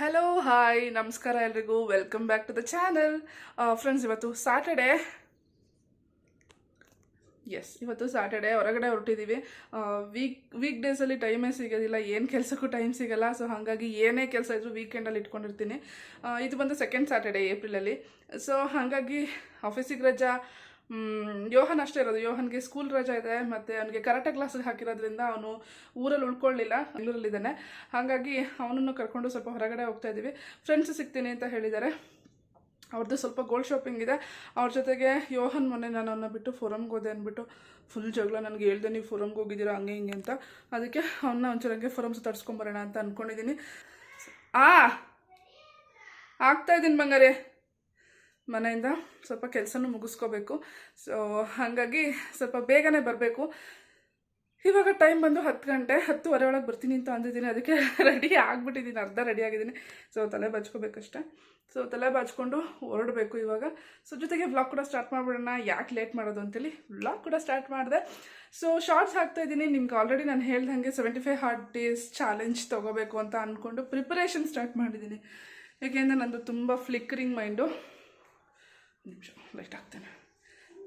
Hello hi ನಮಸ್ಕಾರ ಎಲ್ರಿಗೂ. Welcome back to the channel friends ಇವತ್ತು ಸ್ಯಾಟರ್ಡೇ ಎಸ್ ಇವತ್ತು ಸ್ಯಾಟರ್ಡೇ ಹೊರಗಡೆ ಹೊರಟಿದ್ದೀವಿ ವೀಕ್ ವೀಕ್ ಡೇಸಲ್ಲಿ ಟೈಮೇ ಸಿಗೋದಿಲ್ಲ. ಏನು ಕೆಲಸಕ್ಕೂ ಟೈಮ್ ಸಿಗೋಲ್ಲ. ಸೊ ಹಾಗಾಗಿ ಏನೇ ಕೆಲಸ ಇದ್ರೂ ವೀಕೆಂಡಲ್ಲಿ ಇಟ್ಕೊಂಡಿರ್ತೀನಿ. ಇದು ಬಂದು ಸೆಕೆಂಡ್ ಸ್ಯಾಟರ್ಡೇ ಏಪ್ರಿಲಲ್ಲಿ ಸೊ ಹಾಗಾಗಿ ಆಫೀಸಿಗೆ ರಜಾ. ಯೋಹನ್ ಅಷ್ಟೇ ಇರೋದು. ಯೋಹನ್ಗೆ ಸ್ಕೂಲ್ ರಜಾ ಇದೆ, ಮತ್ತು ಅವನಿಗೆ ಕರಾಟೆ ಕ್ಲಾಸಿಗೆ ಹಾಕಿರೋದ್ರಿಂದ ಅವನು ಊರಲ್ಲಿ ಉಳ್ಕೊಳ್ಳಿಲ್ಲ ಬೆಂಗಳೂರಲ್ಲಿದ್ದಾನೆ. ಹಾಗಾಗಿ ಅವನನ್ನು ಕರ್ಕೊಂಡು ಸ್ವಲ್ಪ ಹೊರಗಡೆ ಹೋಗ್ತಾ ಇದ್ದೀವಿ. ಫ್ರೆಂಡ್ಸ್ ಸಿಗ್ತೀನಿ ಅಂತ ಹೇಳಿದ್ದಾರೆ. ಅವ್ರದ್ದು ಸ್ವಲ್ಪ ಗೋಲ್ಡ್ ಶಾಪಿಂಗ್ ಇದೆ. ಅವ್ರ ಜೊತೆಗೆ ಯೋಹನ್ ಮೊನ್ನೆ ನಾನು ಅವನ್ನ ಬಿಟ್ಟು ಫೋರಮ್ಗೆ ಹೋದೆ ಅಂದ್ಬಿಟ್ಟು ಫುಲ್ ಜಗಳ, ನನಗೆ ಹೇಳ್ದೆ, ನೀವು ಫೋರಮ್ಗೆ ಹೋಗಿದ್ದೀರಾ, ಹಂಗೆ, ಹಿಂಗೆ ಅಂತ. ಅದಕ್ಕೆ ಅವನ್ನ ಒಂಚೂರು ಹಂಗೆ ಫೋರಮ್ ಸುತ್ತಾಡ್ಸ್ಕೊಂಬರೋಣ ಅಂತ ಅಂದ್ಕೊಂಡಿದ್ದೀನಿ ಆ, ಆಗ್ತಾ ಇದ್ದೀನಿ ಬಂಗಾರೆ. ಮನೆಯಿಂದ ಸ್ವಲ್ಪ ಕೆಲಸನೂ ಮುಗಿಸ್ಕೋಬೇಕು. ಸೊ ಹಾಗಾಗಿ ಸ್ವಲ್ಪ ಬೇಗನೆ ಬರಬೇಕು. ಇವಾಗ ಟೈಮ್ ಬಂದು ಹತ್ತು ಗಂಟೆ, ಹತ್ತುವರೆ ಒಳಗೆ ಬರ್ತೀನಿ ಅಂತ ಅಂದಿದ್ದೀನಿ. ಅದಕ್ಕೆ ರೆಡಿ ಆಗಿಬಿಟ್ಟಿದ್ದೀನಿ. ಅರ್ಧ ರೆಡಿ ಆಗಿದ್ದೀನಿ. ಸೊ ತಲೆ ಬಾಚ್ಕೋಬೇಕಷ್ಟೆ. ಸೊ ತಲೆ ಬಾಚ್ಕೊಂಡು ಹೊರಡಬೇಕು ಇವಾಗ. ಸೊ ಜೊತೆಗೆ ವ್ಲಾಗ್ ಕೂಡ ಸ್ಟಾರ್ಟ್ ಮಾಡಿಬಿಡೋಣ. ಯಾಕೆ ಲೇಟ್ ಮಾಡೋದು ಅಂತೇಳಿ ವ್ಲಾಗ್ ಕೂಡ ಸ್ಟಾರ್ಟ್ ಮಾಡಿದೆ. ಸೊ ಶಾರ್ಟ್ಸ್ ಹಾಕ್ತಾ ಇದ್ದೀನಿ. ನಿಮ್ಗೆ ಆಲ್ರೆಡಿ ನಾನು ಹೇಳ್ದಂಗೆ seventy five hard days challenge ತೊಗೋಬೇಕು ಅಂತ ಅಂದ್ಕೊಂಡು ಪ್ರಿಪರೇಷನ್ ಸ್ಟಾರ್ಟ್ ಮಾಡಿದ್ದೀನಿ. ಏಕೆಂದರೆ ನನ್ನದು ತುಂಬ ಫ್ಲಿಕ್ಕರಿಂಗ್ ಮೈಂಡು ನಿಮಿಷ ಲೈಟ್ ಹಾಕ್ತೇನೆ.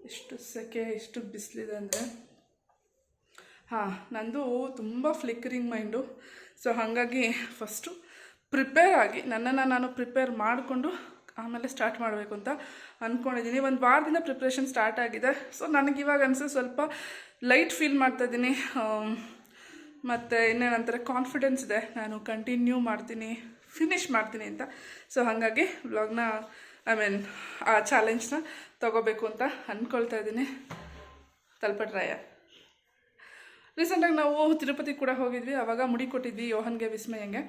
ಎಷ್ಟು ಸೆಕೆ, ಎಷ್ಟು ಬಿಸಿಲಿದೆ ಅಂದರೆ. ಹಾಂ, ನಂದು ತುಂಬ ಫ್ಲಿಕ್ಕರಿಂಗ್ ಮೈಂಡು ಸೊ ಹಾಗಾಗಿ ಫಸ್ಟು ಪ್ರಿಪೇರ್ ಆಗಿ, ನನ್ನನ್ನು ನಾನು ಪ್ರಿಪೇರ್ ಮಾಡಿಕೊಂಡು ಆಮೇಲೆ ಸ್ಟಾರ್ಟ್ ಮಾಡಬೇಕು ಅಂತ ಅಂದ್ಕೊಂಡಿದ್ದೀನಿ ಒಂದು ವಾರದಿಂದ ಪ್ರಿಪ್ರೇಷನ್ ಸ್ಟಾರ್ಟ್ ಆಗಿದೆ. ಸೊ ನನಗೆ ಇವಾಗ ಅನಿಸು ಸ್ವಲ್ಪ ಲೈಟ್ ಫೀಲ್ ಮಾಡ್ತಾಯಿದ್ದೀನಿ ಮತ್ತು ಇನ್ನೇನಂತಾರೆ ಕಾನ್ಫಿಡೆನ್ಸ್ ಇದೆ. ನಾನು ಕಂಟಿನ್ಯೂ ಮಾಡ್ತೀನಿ ಫಿನಿಷ್ ಮಾಡ್ತೀನಿ ಅಂತ. ಸೊ ಹಾಗಾಗಿ ವ್ಲಾಗ್ನ ಐ ಮೀನ್ ಆ ಚಾಲೆಂಜ್ನ ತೊಗೋಬೇಕು ಅಂತ ಅಂದ್ಕೊಳ್ತಾ ಇದ್ದೀನಿ. ತಲ್ಪಟ್ರಾಯ ರೀಸೆಂಟಾಗಿ ನಾವು ತಿರುಪತಿ ಕೂಡ ಹೋಗಿದ್ವಿ. ಅವಾಗ ಮುಡಿ ಕೊಟ್ಟಿದ್ವಿ ಯೋಹನ್ಗೆ ವಿಸ್ಮಯಂಗೆ.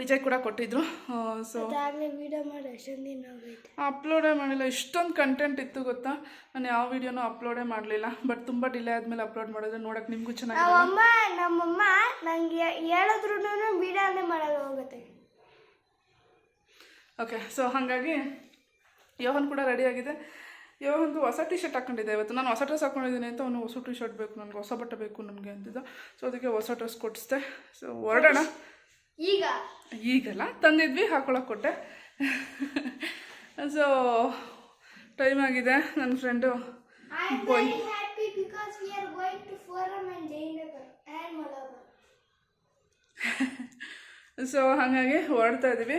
ವಿಜಯ್ ಕೂಡ ಕೊಟ್ಟಿದ್ರು. ಸೊ ಅಪ್ಲೋಡೇ ಮಾಡಿಲ್ಲ. ಇಷ್ಟೊಂದು ಕಂಟೆಂಟ್ ಇತ್ತು ಗೊತ್ತಾ? ನಾನು ಯಾವ ವಿಡಿಯೋನೂ ಅಪ್ಲೋಡೇ ಮಾಡಲಿಲ್ಲ. ಬಟ್ ತುಂಬ ಡಿಲೇ ಆದಮೇಲೆ ಅಪ್ಲೋಡ್ ಮಾಡಿದ್ರೆ ನೋಡೋಕೆ ನಿಮಗೂ ಚೆನ್ನಾಗಿ ನಮ್ಮಮ್ಮ ನಂಗೆ ಹೇಳಿದ್ರು ವಿಡಿಯೋನೇ ಮಾಡಲ್ಲ ಹೋಗುತ್ತೆ ಓಕೆ ಸೊ ಹಾಗಾಗಿ ಯೋಹನ್ ಕೂಡ ರೆಡಿ ಆಗಿದೆ. ಯೋಹನ್ದು ಹೊಸ ಟಿ ಶರ್ಟ್ ಹಾಕೊಂಡಿದ್ದೆ ಇವತ್ತು. ನಾನು ಹೊಸ ಡ್ರೆಸ್ ಹಾಕೊಂಡಿದ್ದೀನಿ ಅಂತ ಅವನು ಹೊಸ ಟಿ ಶರ್ಟ್ ಬೇಕು ನನಗೆ ಹೊಸ ಬಟ್ಟೆ ಬೇಕು ನನಗೆ ಅಂತಿದ್ದ ಸೊ ಅದಕ್ಕೆ ಹೊಸ ಡ್ರೆಸ್ ಕೊಡಿಸ್ದೆ. ಸೊ ಹೊರಡೋಣ. ಈಗ? ಈಗಲ್ಲ ತಂದಿದ್ವಿ ಹಾಕೊಳಕ್ಕೆ ಕೊಟ್ಟೆ. ಸೊ ಟೈಮ್ ಆಗಿದೆ ನನ್ನ ಫ್ರೆಂಡು ಸೊ ಹಾಗಾಗಿ ಹೊರಡ್ತಾ ಇದ್ದೀವಿ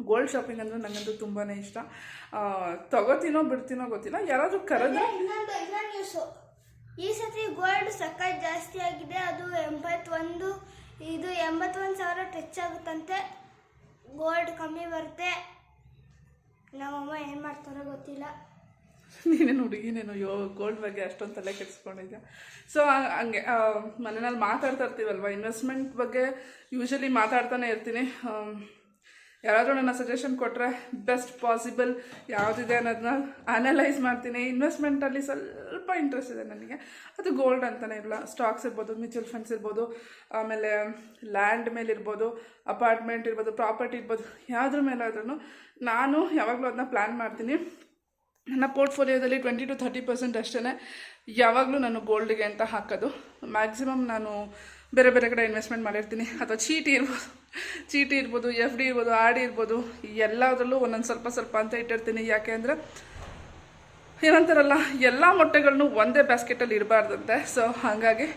ಗೋಲ್ಡ್ ಶಾಪಿಂಗ್ ಅಂದರೆ ನನಗಂತೂ ತುಂಬಾ ಇಷ್ಟ. ತಗೋತೀನೋ ಬಿಡ್ತೀನೋ ಗೊತ್ತಿಲ್ಲ. ಯಾರಾದರೂ ಕರೆದ್ರೆ ಇನ್ನೊಂದು ಇನ್ನೊಂದು ನ್ಯೂಸು ಈ ಸತಿ ಗೋಲ್ಡ್ ಸಕ್ಕತ್ ಜಾಸ್ತಿ ಆಗಿದೆ. ಅದು ಎಂಬತ್ತೊಂದು ಇದು ಎಂಬತ್ತೊಂದು ಸಾವಿರ ಟಚ್ ಆಗುತ್ತಂತೆ. ಗೋಲ್ಡ್ ಕಮ್ಮಿ ಬರುತ್ತೆ. ನಮ್ಮಮ್ಮ ಏನು ಮಾಡ್ತಾರೋ ಗೊತ್ತಿಲ್ಲ. ನೀನೇನು ಹುಡುಗಿನೇನು? ಯೋ ಗೋಲ್ಡ್ ಬಗ್ಗೆ ಅಷ್ಟೊಂದು ತಲೆ ಕೆಡಿಸ್ಕೊಂಡಿದ್ಯಾ? ಸೊ ಹಂಗೆ ಮನೆಯಲ್ಲಿ ಮಾತಾಡ್ತಾ ಇರ್ತೀವಲ್ವ? ಇನ್ವೆಸ್ಟ್ಮೆಂಟ್ ಬಗ್ಗೆ ಯೂಶಲಿ ಮಾತಾಡ್ತಾನೆ ಇರ್ತೀನಿ. ಯಾರಾದರೂ ನನ್ನ ಸಜೆಷನ್ ಕೊಟ್ಟರೆ ಬೆಸ್ಟ್ ಪಾಸಿಬಲ್ ಯಾವುದಿದೆ ಅನ್ನೋದನ್ನ ಅನಲೈಸ್ ಮಾಡ್ತೀನಿ. ಇನ್ವೆಸ್ಟ್ಮೆಂಟಲ್ಲಿ ಸ್ವಲ್ಪ ಇಂಟ್ರೆಸ್ಟ್ ಇದೆ ನನಗೆ. ಅದು ಗೋಲ್ಡ್ ಅಂತಲೇ ಇಲ್ಲ ಸ್ಟಾಕ್ಸ್ ಇರ್ಬೋದು ಮ್ಯೂಚುವಲ್ ಫಂಡ್ಸ್ ಇರ್ಬೋದು, ಆಮೇಲೆ ಲ್ಯಾಂಡ್ ಮೇಲೆ ಇರ್ಬೋದು ಅಪಾರ್ಟ್ಮೆಂಟ್ ಇರ್ಬೋದು ಪ್ರಾಪರ್ಟಿ ಇರ್ಬೋದು, ಯಾವುದ್ರ ಮೇಲಾದ್ರೂ ನಾನು ಯಾವಾಗಲೂ ಅದನ್ನ ಪ್ಲ್ಯಾನ್ ಮಾಡ್ತೀನಿ. ನನ್ನ ಪೋರ್ಟ್ಫೋಲಿಯೋದಲ್ಲಿ ಟ್ವೆಂಟಿ ಟು ಥರ್ಟಿ ಪರ್ಸೆಂಟ್ ಅಷ್ಟೇ ಯಾವಾಗಲೂ ನಾನು ಗೋಲ್ಡ್ಗೆ ಅಂತ ಹಾಕೋದು. ಮ್ಯಾಕ್ಸಿಮಮ್ ನಾನು ಬೇರೆ ಬೇರೆ ಕಡೆ ಇನ್ವೆಸ್ಟ್ಮೆಂಟ್ ಮಾಡಿರ್ತೀನಿ. ಅಥವಾ ಚೀಟಿ ಇರ್ಬೋದು. ಚೀಟಿ ಇರ್ಬೋದು, ಎಫ್ ಡಿ ಇರ್ಬೋದು, ಆರ್ ಡಿ ಇರ್ಬೋದು ಎಲ್ಲದರಲ್ಲೂ ಒಂದೊಂದು ಸ್ವಲ್ಪ ಸ್ವಲ್ಪ ಅಂತ ಇಟ್ಟಿರ್ತೀನಿ. ಯಾಕೆ ಅಂದರೆ ಏನಂತಾರಲ್ಲ, ಎಲ್ಲ ಮೊಟ್ಟೆಗಳನ್ನು ಒಂದೇ ಬ್ಯಾಸ್ಕೆಟಲ್ಲಿ ಇರಬಾರ್ದಂತೆ ಸೊ ಹಾಗಾಗಿ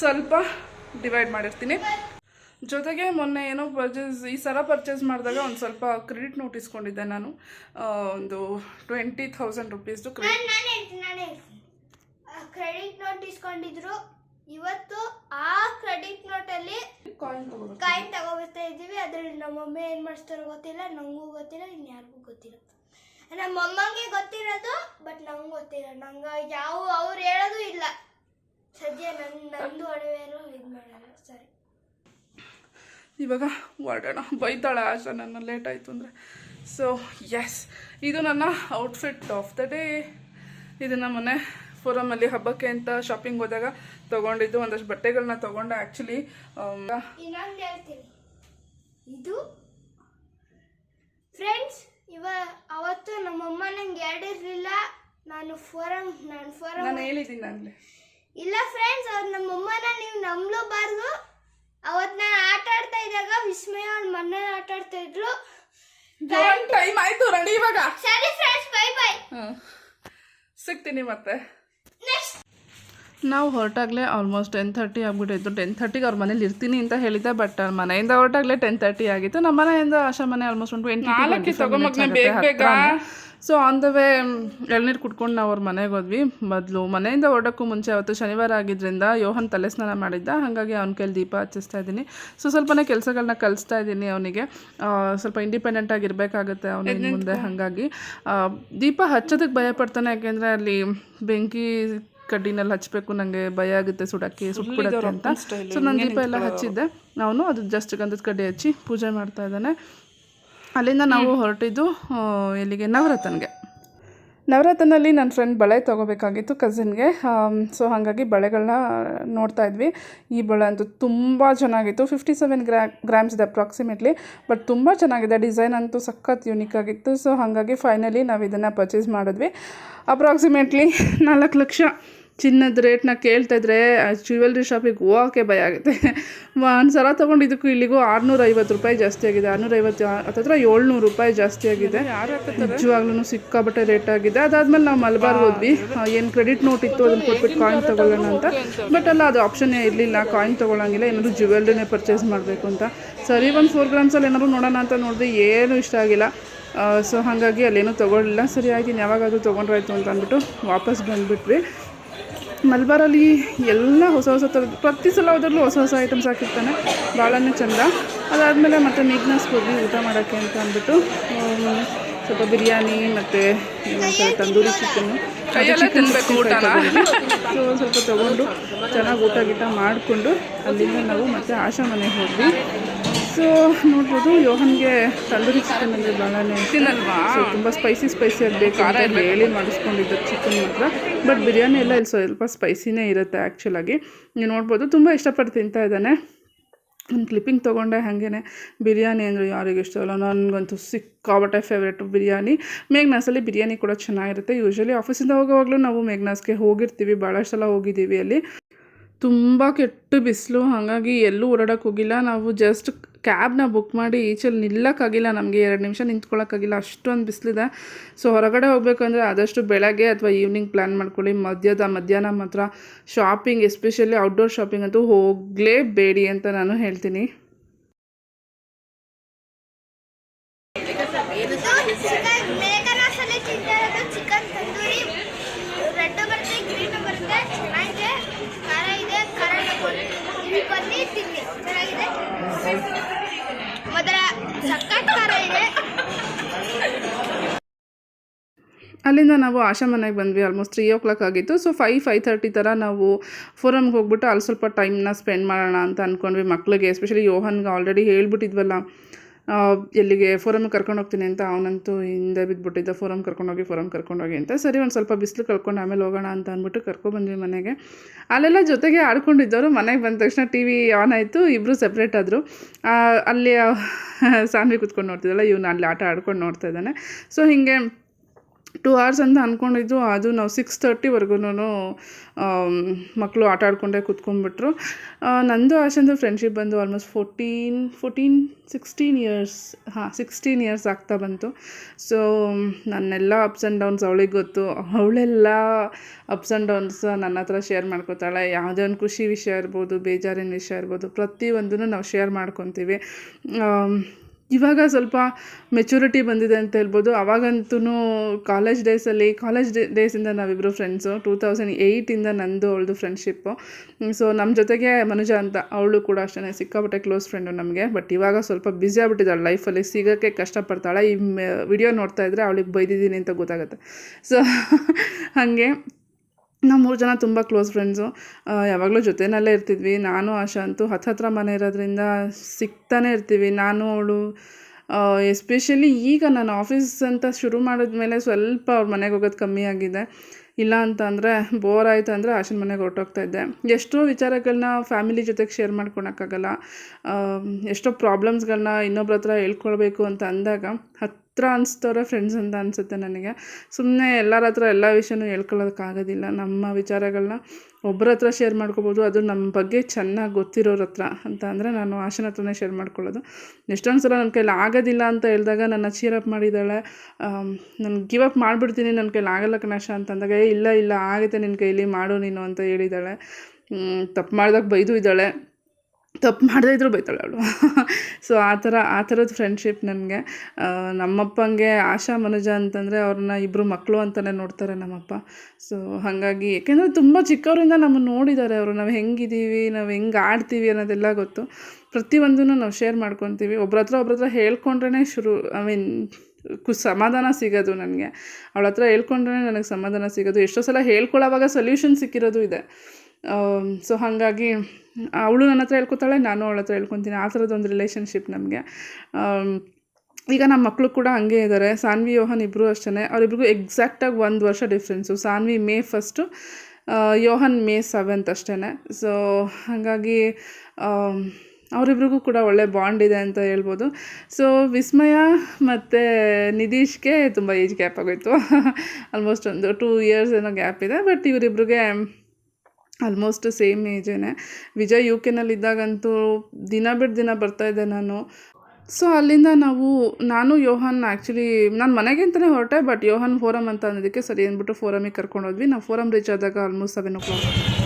ಸ್ವಲ್ಪ ಡಿವೈಡ್ ಮಾಡಿರ್ತೀನಿ. ಜೊತೆಗೆ ಮೊನ್ನೆ ಏನೋ ಪರ್ಚೇಸ್ ಈ ಸಲ ಪರ್ಚೇಸ್ ಮಾಡಿದಾಗ ಒಂದು ಸ್ವಲ್ಪ ಕ್ರೆಡಿಟ್ ನೋಟ್ ಇಸ್ಕೊಂಡಿದ್ದೆ ನಾನು. ಒಂದು ಟ್ವೆಂಟಿ ಥೌಸಂಡ್ ರುಪೀಸ್ದು ಕ್ರೆಡಿಟ್ ಕ್ರೆಡಿಟ್ ನೋಟ್ ಇಸ್ಕೊಂಡಿದ್ರು ಇವತ್ತು ಆ ಕ್ರೆಡಿಟ್ ನೋಟಲ್ಲಿ ಅಲ್ಲಿ ಕಾಯಿನ್ ತಗೋಬರ್ತಾ ಇದ್ದೀವಿ. ಅದ್ರಲ್ಲಿ ನಮ್ಮ ಮಮ್ಮಿ ಏನ್ ಮಾಡಿಸ್ತಾರೋ ಗೊತ್ತಿಲ್ಲ. ನಂಗೂ ಗೊತ್ತಿಲ್ಲ ಇನ್ ಯಾರಿಗೂ ಗೊತ್ತಿಲ್ಲ. ನಮ್ಮ ಅಮ್ಮಂಗೆ ಗೊತ್ತಿರೋದು ಬಟ್ ನಂಗೆ ಗೊತ್ತಿಲ್ಲ. ನಂಗೆ ಯಾವ ಅವ್ರು ಹೇಳೋದು ಇಲ್ಲ. ಸದ್ಯ ನನ್ ನಂದು ಒಡವೆ ಇದು ಮಾಡಲ್ಲ ಸರಿ. ಇವಾಗ ಹೊರಡೋಣ. ಬೈತಾಳೆ ಆಶಾ. ನನ್ನ ಲೇಟ್ ಆಯಿತು ಅಂದರೆ. ಸೊ ಎಸ್ ಇದು ನನ್ನ ಔಟ್ಫಿಟ್ ಆಫ್ ದ ಡೇ ಇದನ್ನು ಮೊನ್ನೆ ಫೋರಮಲ್ಲಿ ಹಬ್ಬಕ್ಕೆ ಅಂತ ಶಾಪಿಂಗ್ ಹೋದಾಗ ತೊಗೊಂಡಿದ್ದು ಒಂದಷ್ಟು ಬಟ್ಟೆಗಳನ್ನ ತಗೊಂಡೆ ಆ್ಯಕ್ಚುಲಿ ಹೇಳ್ತೀನಿ. ಇದು ಫ್ರೆಂಡ್ಸ್ ಇವ ಅವತ್ತು ನಮ್ಮಮ್ಮ ನಂಗೆ ಹೇಳಿರ್ಲಿಲ್ಲ ನಾನು ಫೋರಂ ನಾನು ಫೋರಮ್ ನಾನು ಹೇಳಿದ್ದೀನಿ ನಾನು ಇಲ್ಲ ಫ್ರೆಂಡ್ಸ್ ಅವ್ರು ನಮ್ಮಮ್ಮನ ನೀವು ನಂಬಲೂಬಾರ್ದು. ಅವತ್ತು ನಾನು ಆಟ ಆಡ್ತಾ ಇದ್ದಾಗ ವಿಸ್ಮಯ ಅವ್ರ ಅಣ್ಣ ಆಟ ಆಡ್ತಾ ಇದ್ರು ಟೈಮ್ ಆಯ್ತು ರೆಡಿ ಇವಾಗ? ಸರಿ ಫ್ರೆಂಡ್ಸ್ ಬೈ ಬೈ. ಸಿಗ್ತೀನಿ ಮತ್ತೆ. ನಾವು ಹೊರಟಾಗಲೇ ಆಲ್ಮೋಸ್ಟ್ ಟೆನ್ ತರ್ಟಿ ಆಗ್ಬಿಟ್ಟಿತ್ತು. ಟೆನ್ ತರ್ಟಿಗೆ ಅವ್ರ ಮನೇಲಿ ಇರ್ತೀನಿ ಅಂತ ಹೇಳಿದ್ದೆ ಬಟ್ ಮನೆಯಿಂದ ಹೊರಟಾಗಲೇ ಟೆನ್ ತರ್ಟಿ ಆಗಿತ್ತು. ನಮ್ಮ ಮನೆಯಿಂದ ಆಶಾ ಮನೆ ಆಲ್ಮೋಸ್ಟ್ ಒಂದು twenty so on the way ಎಳ್ನೀರು ಕುಟ್ಕೊಂಡು ನಾವು ಅವ್ರ ಮನೆಗೆ ಹೋದ್ವಿ. ಮೊದಲು ಮನೆಯಿಂದ ಹೊರಡೋಕ್ಕೂ ಮುಂಚೆ ಅವತ್ತು ಶನಿವಾರ ಆಗಿದ್ದರಿಂದ ಯೋಹನ್ ತಲೆ ಸ್ನಾನ ಮಾಡಿದ್ದ. ಹಾಗಾಗಿ ಅವ್ನ ಕೈಲಿ ದೀಪ ಹಚ್ಚಿಸ್ತಾ ಇದ್ದೀನಿ. ಸೊ ಸ್ವಲ್ಪನೇ ಕೆಲಸಗಳನ್ನ ಕಲಿಸ್ತಾ ಇದ್ದೀನಿ ಅವನಿಗೆ. ಸ್ವಲ್ಪ ಇಂಡಿಪೆಂಡೆಂಟ್ ಆಗಿರಬೇಕಾಗುತ್ತೆ ಅವನಿಗೆ ಮುಂದೆ ಹಾಗಾಗಿ. ದೀಪ ಹಚ್ಚೋದಕ್ಕೆ ಭಯ ಪಡ್ತಾನೆ ಯಾಕೆಂದರೆ ಅಲ್ಲಿ ಬೆಂಕಿ ಕಡ್ಡಿನಲ್ಲಿ ಹಚ್ಚಬೇಕು ನನಗೆ ಭಯ ಆಗುತ್ತೆ ಸುಡಕ್ಕೆ ಸುಟ್ಬಿಡತ್ತೆ ಅಂತ. ಸೊ ನಾನು ದೀಪ ಎಲ್ಲ ಹಚ್ಚಿದ್ದೆ. ಅವನು ಅದು ಜಸ್ಟ್ ಗಂಧದ ಕಡ್ಡಿ ಹಚ್ಚಿ ಪೂಜೆ ಮಾಡ್ತಾ ಇದ್ದಾನೆ. ಅಲ್ಲಿಂದ ನಾವು ಹೊರಟಿದ್ದು ಎಲ್ಲಿಗೆ? ನವರತ್ನಗೆ. ನವರತ್ನಲ್ಲಿ ನನ್ನ ಫ್ರೆಂಡ್ ಬಳೆ ತೊಗೋಬೇಕಾಗಿತ್ತು ಕಸಿನ್ಗೆ ಸೊ ಹಾಗಾಗಿ ಬಳೆಗಳನ್ನ ನೋಡ್ತಾ ಇದ್ವಿ. ಈ ಬಳೆ ಅಂತೂ ತುಂಬ ಚೆನ್ನಾಗಿತ್ತು. ಫಿಫ್ಟಿ ಸೆವೆನ್ ಗ್ರಾ ಗ್ರಾಮ್ಸ್ ಇದೆ ಅಪ್ರಾಕ್ಸಿಮೇಟ್ಲಿ ಬಟ್ ತುಂಬ ಚೆನ್ನಾಗಿದೆ. ಡಿಸೈನ್ ಅಂತೂ ಸಖತ್ ಯುನೀಕ್ ಆಗಿತ್ತು. ಸೊ ಹಾಗಾಗಿ ಫೈನಲಿ ನಾವು ಇದನ್ನು ಪರ್ಚೇಸ್ ಮಾಡಿದ್ವಿ. ಅಪ್ರಾಕ್ಸಿಮೇಟ್ಲಿ ನಾಲ್ಕು ಲಕ್ಷ. ಚಿನ್ನದ ರೇಟ್ನ ಕೇಳ್ತಾ ಇದ್ರೆ ಜ್ಯುವೆಲ್ರಿ ಶಾಪಿಗೆ ಹೋಗೋಕ್ಕೆ ಭಯ ಆಗುತ್ತೆ. ಒಂದು ಸಲ ತೊಗೊಂಡಿದ್ದಕ್ಕೂ ಇಲ್ಲಿಗೂ ಆರುನೂರ ಐವತ್ತು ರೂಪಾಯಿ ಜಾಸ್ತಿ ಆಗಿದೆ. ಆರುನೂರೈವತ್ತು ಹತ್ತತ್ರ ಏಳ್ನೂರು ರೂಪಾಯಿ ಜಾಸ್ತಿ ಆಗಿದೆ. ನಿಜವಾಗ್ಲೂ ಸಿಕ್ಕಾಬಟ್ಟೆ ರೇಟ್ ಆಗಿದೆ. ಅದಾದ್ಮೇಲೆ ನಾವು ಮಲಬಾರ್ ಹೋದ್ವಿ. ಏನು ಕ್ರೆಡಿಟ್ ನೋಟ್ ಇತ್ತು ಅದನ್ನು ಕೊಟ್ಬಿಟ್ಟು ಕಾಯಿನ್ ತೊಗೊಳ್ಳೋಣ ಅಂತ. ಬಟ್ ಅಲ್ಲ ಅದು ಆಪ್ಷನ್ನೇ ಇರಲಿಲ್ಲ. ಕಾಯಿನ್ ತೊಗೊಳಂಗಿಲ್ಲ. ಏನಾದರೂ ಜ್ಯುವೆಲ್ರಿನೇ ಪರ್ಚೇಸ್ ಮಾಡಬೇಕು ಅಂತ. ಸರಿ ಒಂದು ಫೋರ್ ಗ್ರಾಮ್ಸಲ್ಲಿ ಏನಾದ್ರು ನೋಡೋಣ ಅಂತ ನೋಡಿದೆ ಏನೂ ಇಷ್ಟ ಆಗಿಲ್ಲ. ಸೊ ಹಾಗಾಗಿ ಅಲ್ಲೇನೂ ತೊಗೊಳ್ಳಿಲ್ಲ. ಸರಿಯಾಗಿ ಆಯ್ತು. ಯಾವಾಗಾದರೂ ತೊಗೊಂಡ್ರಾಯ್ತು ಅಂತ ಅಂದ್ಬಿಟ್ಟು ವಾಪಸ್ ಬಂದುಬಿಟ್ವಿ. ಮಲ್ಬಾರಲ್ಲಿ ಎಲ್ಲ ಹೊಸ ಹೊಸ ಥರದ್ದು ಪ್ರತಿ ಸಲ ಹೋದ್ರಲ್ಲೂ ಹೊಸ ಹೊಸ ಐಟಮ್ಸ್ ಹಾಕಿರ್ತಾನೆ ಭಾಳನೇ ಚಂದ. ಅದಾದಮೇಲೆ ಮತ್ತೆ ಮೀಗ್ನಸ್ ಹೋದ್ವಿ ಊಟ ಮಾಡೋಕ್ಕೆ ಅಂತ ಅಂದ್ಬಿಟ್ಟು ಸ್ವಲ್ಪ ಬಿರಿಯಾನಿ ಮತ್ತು ತಂದೂರಿ ಚಿಕನ್ನು ಸೊ ಸ್ವಲ್ಪ ತೊಗೊಂಡು ಚೆನ್ನಾಗಿ ಊಟ ಗೀಟ ಮಾಡಿಕೊಂಡು ಅಲ್ಲಿಂದ ನಾವು ಮತ್ತೆ ಆಶಾ ಮನೆಗೆ ಹೋದ್ವಿ. ಸೊ ನೋಡ್ಬೋದು. ಯೋಹನ್ಗೆ ತಂದೂರಿ ಚಿಕನ್ ಅಂದರೆ ಭಾಳನೇ ಸೊ ತುಂಬ ಸ್ಪೈಸಿ ಸ್ಪೈಸಿ ಆಗಬೇಕು ಅಂತ ಹೇಳಿ ಮಾಡಿಸ್ಕೊಂಡಿದ್ದ ಚಿಕನ್ ಮಾತ್ರ. ಬಟ್ ಬಿರಿಯಾನಿ ಎಲ್ಲ ಇಲ್ಲಿ ಸ್ವಲ್ಪ ಸ್ಪೈಸಿನೇ ಇರುತ್ತೆ ಆ್ಯಕ್ಚುಲಾಗಿ ನೀವು ನೋಡ್ಬೋದು ತುಂಬ ಇಷ್ಟಪಟ್ಟು ತಿಂತಾ ಇದ್ದಾನೆ. ಒಂದು ಕ್ಲಿಪ್ಪಿಂಗ್ ತೊಗೊಂಡೆ ಹಾಗೇ ಬಿರಿಯಾನಿ ಅಂದರೆ ಯಾರಿಗೆ ಇಷ್ಟ ಇಲ್ಲ. ನನಗಂತೂ ಸಿಕ್ಕಾಬಟ್ಟೆ ಫೇವ್ರೇಟು ಬಿರಿಯಾನಿ. ಮೇಘ್ನಾಸಲ್ಲಿ ಬಿರಿಯಾನಿ ಕೂಡ ಚೆನ್ನಾಗಿರುತ್ತೆ. ಯೂಶ್ವಲಿ ಆಫೀಸಿಂದ ಹೋಗೋವಾಗಲೂ ನಾವು ಮೇಘ್ನಾಸ್ಗೆ ಹೋಗಿರ್ತೀವಿ. ಭಾಳಷ್ಟು ಸಲ ಹೋಗಿದ್ದೀವಿ ಅಲ್ಲಿ. ತುಂಬ ಕೆಟ್ಟ ಬಿಸಿಲು. ಹಾಗಾಗಿ ಎಲ್ಲೂ ಓಡಾಡೋಕೆ ಹೋಗಿಲ್ಲ. ನಾವು ಜಸ್ಟ್ ಕ್ಯಾಬ್ನ ಬುಕ್ ಮಾಡಿ ಈಚಲ್ಲಿ ನಿಲ್ಲಕ್ಕಾಗಿಲ್ಲ. ನಮಗೆ ಎರಡು ನಿಮಿಷ ನಿಂತ್ಕೊಳ್ಳೋಕ್ಕಾಗಿಲ್ಲ ಅಷ್ಟೊಂದು ಬಿಸಿಲಿದೆ. ಸೊ ಹೊರಗಡೆ ಹೋಗ್ಬೇಕಂದ್ರೆ ಆದಷ್ಟು ಬೆಳಗ್ಗೆ ಅಥವಾ ಈವ್ನಿಂಗ್ ಪ್ಲ್ಯಾನ್ ಮಾಡ್ಕೊಳ್ಳಿ. ಮಧ್ಯದ ಮಧ್ಯಾಹ್ನ ಮಾತ್ರ ಶಾಪಿಂಗ್ ಎಸ್ಪೆಷಲಿ ಔಟ್ಡೋರ್ ಶಾಪಿಂಗ್ ಅಂತೂ ಹೋಗಲೇಬೇಡಿ ಅಂತ ನಾನು ಹೇಳ್ತೀನಿ. ಚಿಕನ್ ತಂದೂರಿ. ರೆಡ್ ಬರುತ್ತೆ ಗ್ರೀನ್ ಬರುತ್ತೆ ಚೆನ್ನಾಗಿದೆ ಖಾರ ಇದೆ ಖಾರ ಇಲ್ಲಿ ಬನ್ನಿ ತಿನ್ನಿ ಚೆನ್ನಾಗಿದೆ ಮೊದಲ ಸಖತ್ ಖಾರ ಇದೆ ಅಲ್ಲಿಂದ ನಾವು ಆಶಾ ಮನೆಗೆ ಬಂದ್ವಿ ಆಲ್ಮೋಸ್ಟ್ ತ್ರೀ ಓ ಕ್ಲಾಕ್ ಆಗಿತ್ತು. ಸೊ ಫೈವ್ ಫೈವ್ ತರ್ಟಿ ಥರ ನಾವು ಫೋರಮ್ಗೆ ಹೋಗ್ಬಿಟ್ಟು ಅಲ್ಲಿ ಸ್ವಲ್ಪ ಟೈಮ್ನ ಸ್ಪೆಂಡ್ ಮಾಡೋಣ ಅಂತ ಅಂದ್ಕೊಂಡ್ವಿ ಮಕ್ಳಿಗೆ ಎಸ್ಪೆಷಲಿ ಯೋಹನ್ಗೆ ಆಲ್ರೆಡಿ ಹೇಳ್ಬಿಟ್ಟಿದ್ವಲ್ಲ. ಎಲ್ಲಿಗೆ ಫೋರಮ್ಗೆ ಕರ್ಕೊಂಡು ಹೋಗ್ತೀನಿ ಅಂತ ಅವನಂತೂ ಹಿಂದೆ ಬಿದ್ದುಬಿಟ್ಟಿದ್ದ ಫೋರಮ್ ಕರ್ಕೊಂಡೋಗಿ ಫೋರಮ್ ಕರ್ಕೊಂಡೋಗಿ ಅಂತ. ಸರಿ, ಒಂದು ಸ್ವಲ್ಪ ಬಿಸಿಲು ಕಳ್ಕೊಂಡು ಆಮೇಲೆ ಹೋಗೋಣ ಅಂತ ಅಂದ್ಬಿಟ್ಟು ಕರ್ಕೊಬಂದ್ವಿ ಮನೆಗೆ. ಅಲ್ಲೆಲ್ಲ ಜೊತೆಗೆ ಆಡ್ಕೊಂಡಿದ್ದವರು. ಮನೆಗೆ ಬಂದ ತಕ್ಷಣ ಟಿ ವಿ ಆನ್ ಆಯಿತು. ಇಬ್ಬರು ಸಪ್ರೇಟ್ ಆದರು. ಅಲ್ಲಿ ಸಾನ್ವಿ ಕೂತ್ಕೊಂಡು ನೋಡ್ತಿದ್ದಲ್ಲ, ಇವನು ಅಲ್ಲಿ ಆಟ ಆಡ್ಕೊಂಡು ನೋಡ್ತಾ ಇದ್ದಾನೆ. ಸೊ ಹೀಗೆ ಟೂ ಅವರ್ಸ್ ಅಂತ ಅಂದ್ಕೊಂಡಿದ್ದು ಅದು ನಾವು ಸಿಕ್ಸ್ ತರ್ಟಿವರೆಗೂ ಮಕ್ಕಳು ಆಟ ಆಡ್ಕೊಂಡೇ ಕೂತ್ಕೊಂಡ್ಬಿಟ್ರು. ಆ, ನಂದು ಆಶಂದು ಫ್ರೆಂಡ್ಶಿಪ್ ಬಂದು almost fourteen fourteen sixteen years ಹಾಂ ಸಿಕ್ಸ್ಟೀನ್ ಇಯರ್ಸ್ ಆಗ್ತಾ ಬಂತು. ಸೊ ನನ್ನೆಲ್ಲ ಅಪ್ಸ್ ಆ್ಯಂಡ್ ಡೌನ್ಸ್ ಅವಳಿಗೆ ಗೊತ್ತು. ಅವಳೆಲ್ಲ ಅಪ್ಸ್ ಆ್ಯಂಡ್ ಡೌನ್ಸ್ ನನ್ನ ಹತ್ರ ಶೇರ್ ಮಾಡ್ಕೋತಾಳೆ. ಯಾವುದೇ ಒಂದು ಖುಷಿ ವಿಷಯ ಇರ್ಬೋದು ಬೇಜಾರಿನ ವಿಷಯ ಇರ್ಬೋದು ಪ್ರತಿಯೊಂದನ್ನು ನಾವು ಶೇರ್ ಮಾಡ್ಕೊತೀವಿ. ಇವಾಗ ಸ್ವಲ್ಪ ಮೆಚುರಿಟಿ ಬಂದಿದೆ ಅಂತ ಹೇಳ್ಬೋದು. ಅವಾಗಂತೂ ಕಾಲೇಜ್ ಡೇಸಲ್ಲಿ ಕಾಲೇಜ್ ಡೇ ಡೇಸಿಂದ ನಾವಿಬ್ಬರು ಫ್ರೆಂಡ್ಸು ಟೂ ತೌಸಂಡ್ ಏಯ್ಟಿಂದ ನಂದು ಅವಳದು ಫ್ರೆಂಡ್ಶಿಪ್ಪು ಸೊ ನಮ್ಮ ಜೊತೆಗೆ ಮನುಜ ಅಂತ ಅವಳು ಕೂಡ ಅಷ್ಟೇ ಸಿಕ್ಕಾಪಟ್ಟೆ ಕ್ಲೋಸ್ ಫ್ರೆಂಡು ನಮಗೆ. ಬಟ್ ಇವಾಗ ಸ್ವಲ್ಪ ಬ್ಯುಸಿ ಆಗ್ಬಿಟ್ಟಿದ್ದಾಳೆ ಲೈಫಲ್ಲಿ ಸಿಗೋಕ್ಕೆ ಕಷ್ಟಪಡ್ತಾಳೆ. ಈ ವಿಡಿಯೋ ನೋಡ್ತಾ ಇದ್ದರೆ ಅವಳಿಗೆ ಬೈದಿದ್ದೀನಿ ಅಂತ ಗೊತ್ತಾಗುತ್ತೆ. ಸೊ ಹಾಗೆ. ನಾವು ಮೂರು ಜನ ತುಂಬ ಕ್ಲೋಸ್ ಫ್ರೆಂಡ್ಸು ಯಾವಾಗಲೂ ಜೊತೆಯಲ್ಲೇ ಇರ್ತಿದ್ವಿ. ನಾನು, ಆಶಾ ಅಂತೂ ಹತ್ತತ್ರ ಮನೆ ಇರೋದ್ರಿಂದ ಸಿಗ್ತಾನೆ ಇರ್ತೀವಿ. ನಾನು, ಅವಳು ಎಸ್ಪೆಷಲಿ ಈಗ ನಾನು ಆಫೀಸ್ ಅಂತ ಶುರು ಮಾಡಿದ್ಮೇಲೆ ಸ್ವಲ್ಪ ಅವ್ರ ಮನೆಗೆ ಹೋಗೋದು ಕಮ್ಮಿ ಆಗಿದೆ. ಇಲ್ಲ ಅಂತ ಅಂದರೆ ಬೋರ್ ಆಯಿತು ಅಂದರೆ ಆಶನ ಮನೆಗೆ ಹೊರಟೋಗ್ತಾ ಇದ್ದೆ. ಎಷ್ಟೋ ವಿಚಾರಗಳನ್ನ ಫ್ಯಾಮಿಲಿ ಜೊತೆಗೆ ಶೇರ್ ಮಾಡ್ಕೊಳಕ್ಕಾಗಲ್ಲ ಎಷ್ಟೋ ಪ್ರಾಬ್ಲಮ್ಸ್ಗಳನ್ನ ಇನ್ನೊಬ್ರ ಹತ್ರ ಹೇಳ್ಕೊಳ್ಬೇಕು ಅಂತ ಅಂದಾಗ ಹತ್ತು ಹತ್ರ ಅನಿಸ್ತವ್ರೆ ಫ್ರೆಂಡ್ಸ್ ಅಂತ ಅನಿಸುತ್ತೆ ನನಗೆ. ಸುಮ್ಮನೆ ಎಲ್ಲರ ಹತ್ರ ಎಲ್ಲ ವಿಷಯನೂ ಹೇಳ್ಕೊಳ್ಳೋದಕ್ಕಾಗೋದಿಲ್ಲ ನಮ್ಮ ವಿಚಾರಗಳನ್ನ ಒಬ್ಬರ ಹತ್ರ ಶೇರ್ ಮಾಡ್ಕೋಬೋದು. ಅದು ನಮ್ಮ ಬಗ್ಗೆ ಚೆನ್ನಾಗಿ ಗೊತ್ತಿರೋರ ಹತ್ರ ಅಂತ ಅಂದರೆ ನಾನು ಆಶನ ಹತ್ರನೇ ಶೇರ್ ಮಾಡ್ಕೊಳ್ಳೋದು. ಎಷ್ಟೊಂದು ಸಲ ನನ್ನ ಕೈಲಿ ಆಗೋದಿಲ್ಲ ಅಂತ ಹೇಳಿದಾಗ ನನ್ನ ಚೀರಪ್ ಮಾಡಿದ್ದಾಳೆ ನಾನು ಗಿವ್ ಅಪ್ ಮಾಡಿಬಿಡ್ತೀನಿ ನನ್ನ ಕೈಲಿ ಆಗಲ್ಲ ಕಣಶ ಅಂತ ಅಂದಾಗ "ಏ, ಇಲ್ಲ ಇಲ್ಲ ಆಗುತ್ತೆ ನಿನ್ನ ಕೈಲಿ ಮಾಡು ನೀನು ಅಂತ ಹೇಳಿದ್ದಾಳೆ. ತಪ್ಪು ಮಾಡಿದಾಗ ಬೈದು ಇದ್ದಾಳೆ. ತಪ್ಪು ಮಾಡದೇ ಇದ್ರೂ ಬೈತಾಳೆ ಅವಳು. ಸೊ ಆ ಥರ, ಆ ಥರದ ಫ್ರೆಂಡ್ಶಿಪ್ ನನಗೆ. ನಮ್ಮಪ್ಪಂಗೆ ಆಶಾ, ಮನುಜ ಅಂತಂದರೆ ಅವ್ರನ್ನ ಇಬ್ಬರು ಮಕ್ಕಳು ಅಂತಲೇ ನೋಡ್ತಾರೆ ನಮ್ಮಪ್ಪ. ಸೊ ಹಾಗಾಗಿ ಏಕೆಂದರೆ ತುಂಬ ಚಿಕ್ಕವರಿಂದ ನಮ್ಮನ್ನು ನೋಡಿದ್ದಾರೆ ಅವರು. ನಾವು ಹೆಂಗಿದ್ದೀವಿ, ನಾವು ಹೆಂಗೆ ಆಡ್ತೀವಿ ಅನ್ನೋದೆಲ್ಲ ಗೊತ್ತು. ಪ್ರತಿಯೊಂದನ್ನು ನಾವು ಶೇರ್ ಮಾಡ್ಕೊತೀವಿ. ಒಬ್ರ ಹತ್ರ ಒಬ್ರ ಹತ್ರ ಹೇಳ್ಕೊಂಡ್ರೇ ಶುರು ಐ ಮೀನ್ ಕು ಸಮಾಧಾನ ಸಿಗೋದು ನನಗೆ. ಅವಳ ಹತ್ರ ಹೇಳ್ಕೊಂಡ್ರೆ ನನಗೆ ಸಮಾಧಾನ ಸಿಗೋದು. ಎಷ್ಟೋ ಸಲ ಹೇಳ್ಕೊಳ್ಳೋವಾಗ ಸೊಲ್ಯೂಷನ್ ಸಿಕ್ಕಿರೋದು ಇದೆ. ಸೊ ಹಾಗಾಗಿ, ಅವಳು ನನ್ನ ಹತ್ರ ಹೇಳ್ಕೊತಾಳೆ, ನಾನು ಅವಳ ಹತ್ರ ಹೇಳ್ಕೊತೀನಿ. ಆ ಥರದ್ದೊಂದು ರಿಲೇಷನ್ಶಿಪ್ ನಮಗೆ. ಈಗ ನಮ್ಮ ಮಕ್ಕಳು ಕೂಡ ಹಂಗೆ ಇದ್ದಾರೆ ಸಾನ್ವಿ, ಯೋಹನ್ ಇಬ್ಬರು ಅಷ್ಟೇ ಅವರಿಬ್ರಿಗೂ ಎಕ್ಸಾಕ್ಟಾಗಿ ಒಂದು ವರ್ಷ difference Saanvi May first Yohan May seventh ಅಷ್ಟೇ ಸೊ ಹಾಗಾಗಿ ಅವರಿಬ್ರಿಗೂ ಕೂಡ ಒಳ್ಳೆ ಬಾಂಡ್ ಇದೆ ಅಂತ ಹೇಳ್ಬೋದು. ಸೊ ವಿಸ್ಮಯ ಮತ್ತು ನಿಧೀಶ್ಗೆ ತುಂಬ ಏಜ್ ಗ್ಯಾಪ್ ಆಗೋಯಿತು. ಆಲ್ಮೋಸ್ಟ್ ಒಂದು ಟೂ ಇಯರ್ಸ್ ಏನೋ ಗ್ಯಾಪ್ ಇದೆ. ಬಟ್ ಇವರಿಬ್ರಿಗೆ ಆಲ್ಮೋಸ್ಟ್ ಸೇಮ್ ಏಜೇನೆ ವಿಜಯ್ ಯು ಕೆನಲ್ಲಿದ್ದಾಗಂತೂ ದಿನ ಬಿಟ್ಟು ದಿನ ಬರ್ತಾಯಿದ್ದೆ ನಾನು. ಸೊ ಅಲ್ಲಿಂದ ನಾವು, ನಾನು ಯೋಹನ್ ಆ್ಯಕ್ಚುಲಿ ನಾನು ಮನೆಗೆ ಅಂತಲೇ ಹೊರಟೆ ಬಟ್ ಯೋಹನ್ ಫೋರಮ್ ಅಂತ ಅನ್ನೋದಕ್ಕೆ ಸರಿ ಅಂದ್ಬಿಟ್ಟು ಫೋರಮಿಗೆ ಕರ್ಕೊಂಡೋದ್ವಿ. ನಾವು ಫೋರಮ್ ರೀಚ್ ಆದಾಗ ಆಲ್ಮೋಸ್ಟ್ ಸೆವೆನ್ ಓ ಕ್ಲಾಕ್